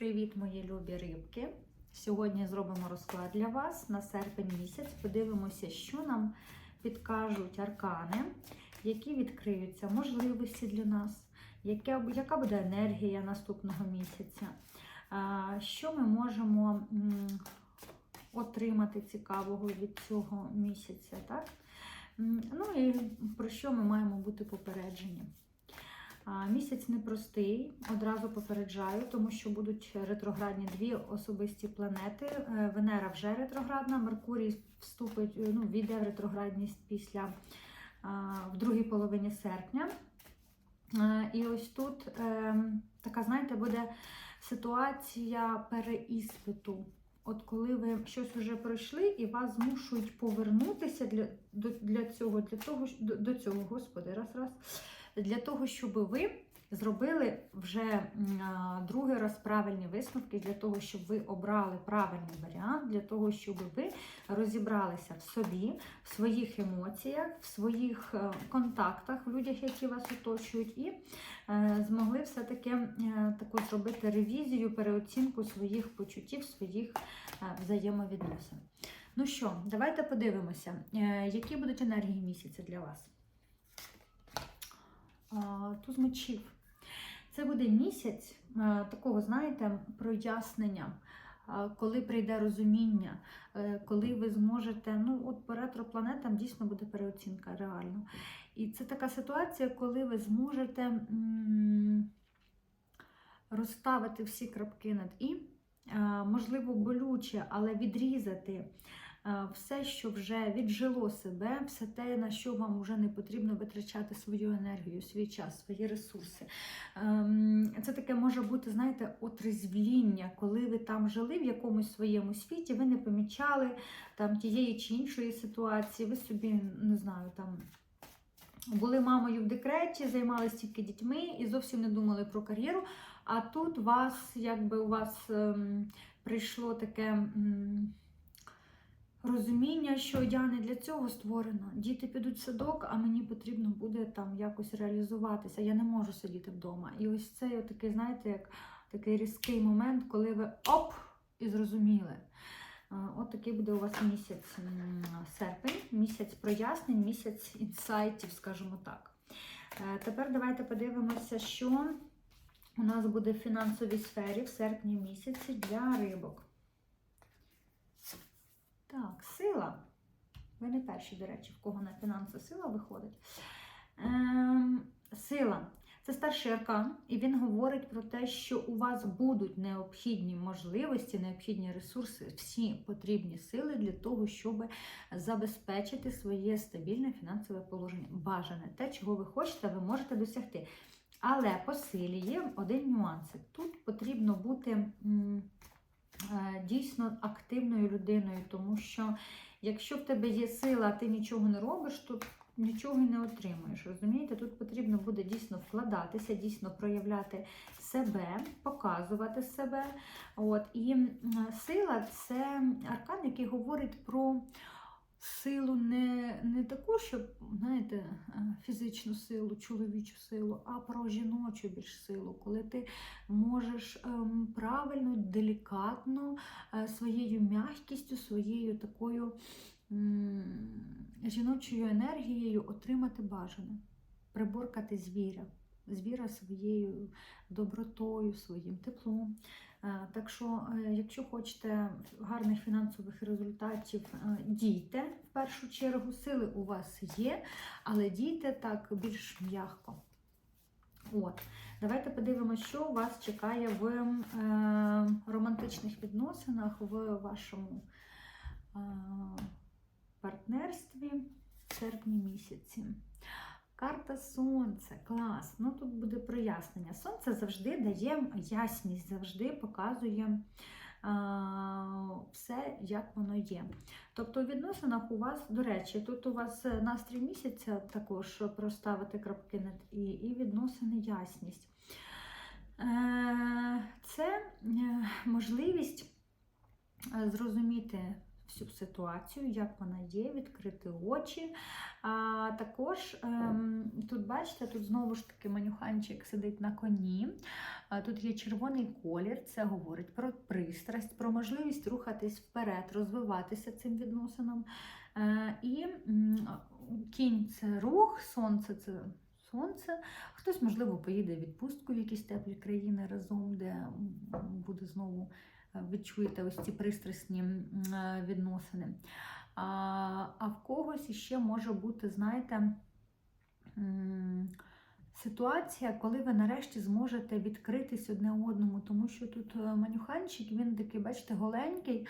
Привіт, мої любі рибки! Сьогодні зробимо розклад для вас на серпень місяць. Подивимося, що нам підкажуть аркани, які відкриються можливості для нас, яка, яка буде енергія наступного місяця, що ми можемо отримати цікавого від цього місяця. Так? Ну і про що ми маємо бути попереджені. Місяць непростий, одразу попереджаю, тому що будуть ретроградні дві особисті планети. Е, Венера вже ретроградна, Меркурій вступить, е, ну, війде в ретроградність після в другій половині серпня. Е, І ось тут е, така, знаєте, буде ситуація переіспиту. От коли ви щось вже пройшли і вас змушують повернутися для, до, для цього, для того, до, до цього, господи, раз, раз для того, щоб ви зробили вже другий раз правильні висновки, для того, щоб ви обрали правильний варіант, для того, щоб ви розібралися в собі, в своїх емоціях, в своїх е, контактах, в людях, які вас оточують, і е, змогли все-таки е, таку зробити ревізію, переоцінку своїх почуттів, своїх взаємовідносин. Ну що, давайте подивимося, які будуть енергії місяця для вас. Туз мечів. Це буде місяць такого, знаєте, прояснення, коли прийде розуміння, е, коли ви зможете, ну, от по ретропланетам дійсно буде переоцінка реально. І це така ситуація, коли ви зможете розставити всі крапки над і, можливо, болюче, але відрізати все, що вже віджило себе, все те, на що вам вже не потрібно витрачати свою енергію, свій час, свої ресурси. Ем, Це таке може бути, знаєте, отрезвління, коли ви там жили в якомусь своєму світі, ви не помічали там тієї чи іншої ситуації, ви собі не знаю там. Були мамою в декреті, займалися тільки дітьми і зовсім не думали про кар'єру. А тут вас, якби у вас ем, прийшло таке м, розуміння, що я не для цього створена. Діти підуть в садок, а мені потрібно буде там якось реалізуватися. Я не можу сидіти вдома. І ось це такий, знаєте, як такий різкий момент, коли ви оп і зрозуміли. От такий буде у вас місяць серпень, місяць прояснень, місяць інсайтів, скажімо так. Е, Тепер давайте подивимося, що у нас буде в фінансовій сфері в серпні місяці для рибок. Так, сила. Ви не перші, до речі, в кого на фінанси сила виходить. Ем, сила. Це старший аркан, і він говорить про те, що у вас будуть необхідні можливості, необхідні ресурси, всі потрібні сили для того, щоб забезпечити своє стабільне фінансове положення. Бажане те, чого ви хочете, ви можете досягти. Але по силі є один нюанс. Тут потрібно бути дійсно активною людиною, тому що якщо в тебе є сила, а ти нічого не робиш, то нічого й не отримуєш. Розумієте, тут потрібно буде дійсно вкладатися, дійсно проявляти себе, показувати себе. От. І сила це аркан, який говорить про силу не, не таку, щоб, знаєте, е, фізичну силу, чоловічу силу, а про жіночу більш силу, коли ти можеш ем, правильно, делікатно, е, своєю м'якістю, своєю такою жіночою енергією отримати бажане, приборкати звіря. Звіра своєю добротою, своїм теплом. Е, Так що, е, якщо хочете гарних фінансових результатів, е, дійте в першу чергу. Сили у вас є, але дійте так більш м'яко. От. Давайте подивимося, що вас чекає в е, романтичних відносинах в вашому е, партнерстві в серпні місяці. Карта Сонце, клас. Ну тут буде прояснення. Сонце завжди дає ясність, завжди показує а, все, як воно є. Тобто у відносинах у вас, до речі, тут у вас е, настрій місяця також проставити крапки над і, і відносини ясність. Е, Це е, можливість зрозуміти всю ситуацію, як вона є, відкрити очі. А також ем, тут, бачите, тут знову ж таки манюханчик сидить на коні. Тут є червоний колір, це говорить про пристрасть, про можливість рухатись вперед, розвиватися цим відносинам. Е, І кінь це рух, сонце це сонце. Хтось, можливо, поїде в відпустку в якісь теплі країни разом, де буде знову відчуєте ось ці пристрасні е, відносини. А, в когось іще може бути, знаєте, ситуація, коли ви нарешті зможете відкритись одне одному, тому що тут е, манюханчик, він такий, бачите, голенький.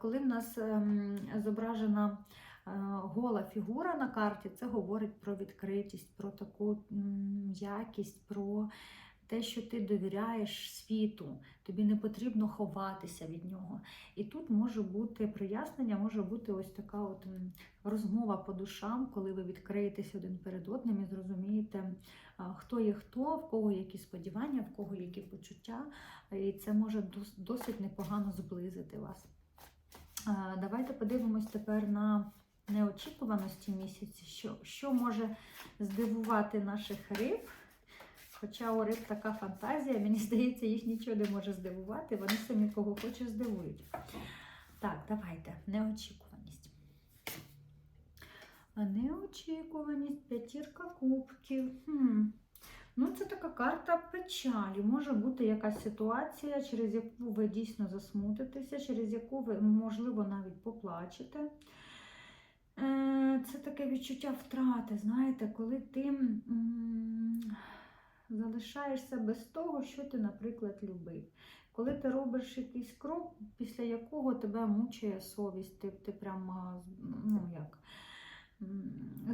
Коли в нас ем, зображена е, гола фігура на карті, це говорить про відкритість, про таку якість, про те, що ти довіряєш світу, тобі не потрібно ховатися від нього. І тут може бути прояснення, може бути ось така от розмова по душам, коли ви відкриєтесь один перед одним і зрозумієте, хто є хто, в кого які сподівання, в кого які почуття. І це може досить непогано зблизити вас. Давайте подивимось тепер на неочікуваності місяці, що, що може здивувати наших риб. Хоча у риб така фантазія, мені здається, їх нічого не може здивувати, вони самі кого хочеш здивують. Так, давайте, неочікуваність. Неочікуваність, п'ятірка кубків. Хм. Ну, це така карта печалі. Може бути якась ситуація, через яку ви дійсно засмутитеся, через яку ви, можливо, навіть поплачете. Е, Це таке відчуття втрати, знаєте, коли ти залишаєшся без того, що ти, наприклад, любив. Коли ти робиш якийсь крок, після якого тебе мучає совість, ти, ти прямо, ну як,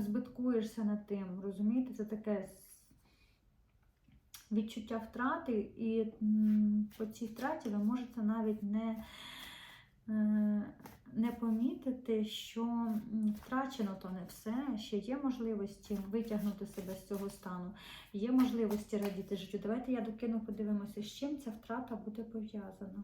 збиткуєшся над тим, розумієте, це таке відчуття втрати, і по цій втраті ви можете навіть не, е, не помітити, що втрачено то не все, ще є можливості витягнути себе з цього стану, є можливості радіти життю. Давайте я докину, подивимося, з чим ця втрата буде пов'язана.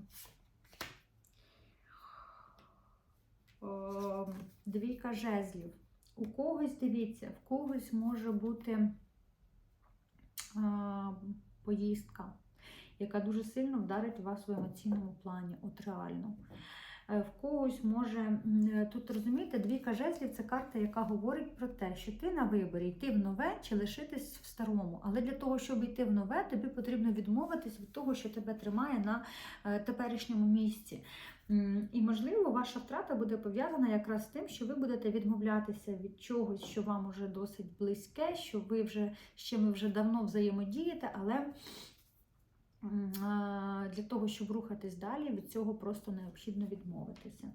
Двійка жезлів. У когось, дивіться, в когось може бути а, поїздка, яка дуже сильно вдарить вас в емоційному плані, от реально. Е, В когось може, е, тут розумієте, двійка жезлів це карта, яка говорить про те, що ти на виборі йти в нове чи лишитись в старому. Але для того, щоб йти в нове, тобі потрібно відмовитись від того, що тебе тримає на е, теперішньому місці. І, можливо, ваша втрата буде пов'язана якраз з тим, що ви будете відмовлятися від чогось, що вам уже досить близьке, що ви вже чим ви вже давно взаємодієте, але для того, щоб рухатись далі, від цього просто необхідно відмовитися.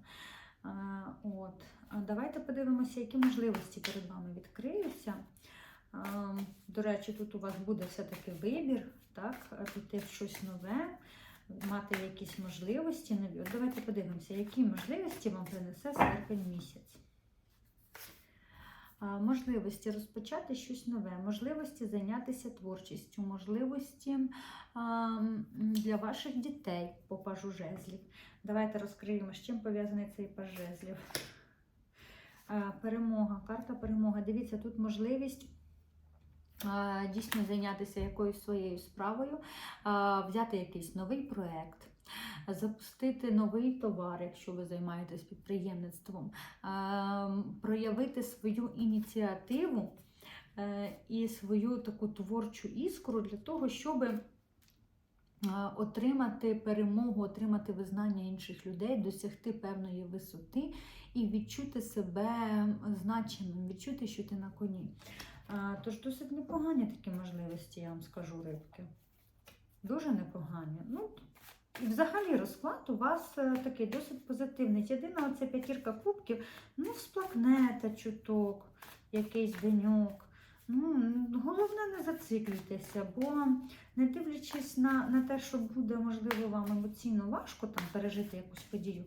От. Давайте подивимося, які можливості перед вами відкриються. До речі, тут у вас буде все-таки вибір, так, піти в щось нове, мати якісь можливості. Давайте подивимося, які можливості вам принесе серпень місяць. Можливості розпочати щось нове, можливості зайнятися творчістю, можливості для ваших дітей по пажу жезлів. Давайте розкриємо, з чим пов'язаний цей паж жезлів. Перемога, карта перемога. Дивіться, тут можливість дійсно зайнятися якоюсь своєю справою, взяти якийсь новий проєкт. Запустити новий товар, якщо ви займаєтесь підприємництвом, проявити свою ініціативу е, і свою таку творчу іскру для того, щоб е, отримати перемогу, отримати визнання інших людей, досягти певної висоти і відчути себе значеним, відчути, що ти на коні. Тож досить непогані такі можливості, я вам скажу, рибки. Дуже непогані. Ну, взагалі розклад у вас е, такий досить позитивний. Єдина оця п'ятірка кубків, ну, всплакнете чуток, якийсь деньок. Ну, головне не зациклюйтеся, бо не дивлячись на, на те, що буде, можливо, вам емоційно важко там пережити якусь подію,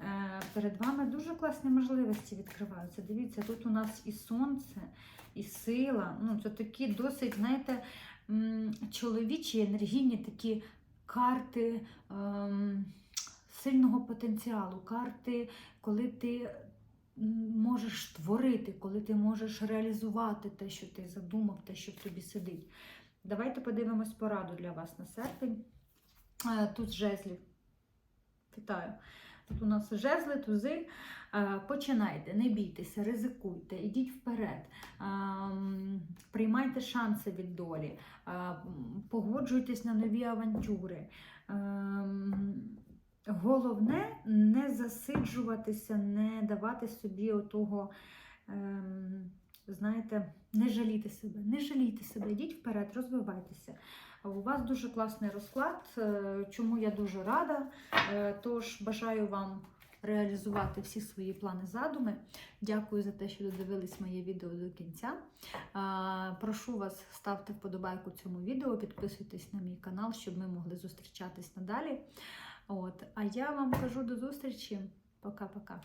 е, перед вами дуже класні можливості відкриваються. Дивіться, тут у нас і сонце, і сила. Ну, це такі досить, знаєте, чоловічі енергійні такі карти ем, сильного потенціалу, карти, коли ти можеш творити, коли ти можеш реалізувати те, що ти задумав, те, що в тобі сидить. Давайте подивимось пораду для вас на серпень. Е, Тут жезлів. Вітаю. Тут у нас жезли, тузи. Е, Починайте, не бійтеся, ризикуйте, ідіть вперед, Ем, приймайте шанси від долі, е, погоджуйтесь на нові авантюри. Головне не засиджуватися, не давати собі отого, знаєте, не жаліти себе, не жалійте себе, йдіть вперед, розвивайтеся. У вас дуже класний розклад, е, чому я дуже рада. Е, Тож бажаю вам реалізувати всі свої плани задуми. Дякую за те, що додивились моє відео до кінця. Прошу вас, ставте вподобайку цьому відео, підписуйтесь на мій канал, щоб ми могли зустрічатись надалі. От. А я вам кажу до зустрічі. Пока-пока.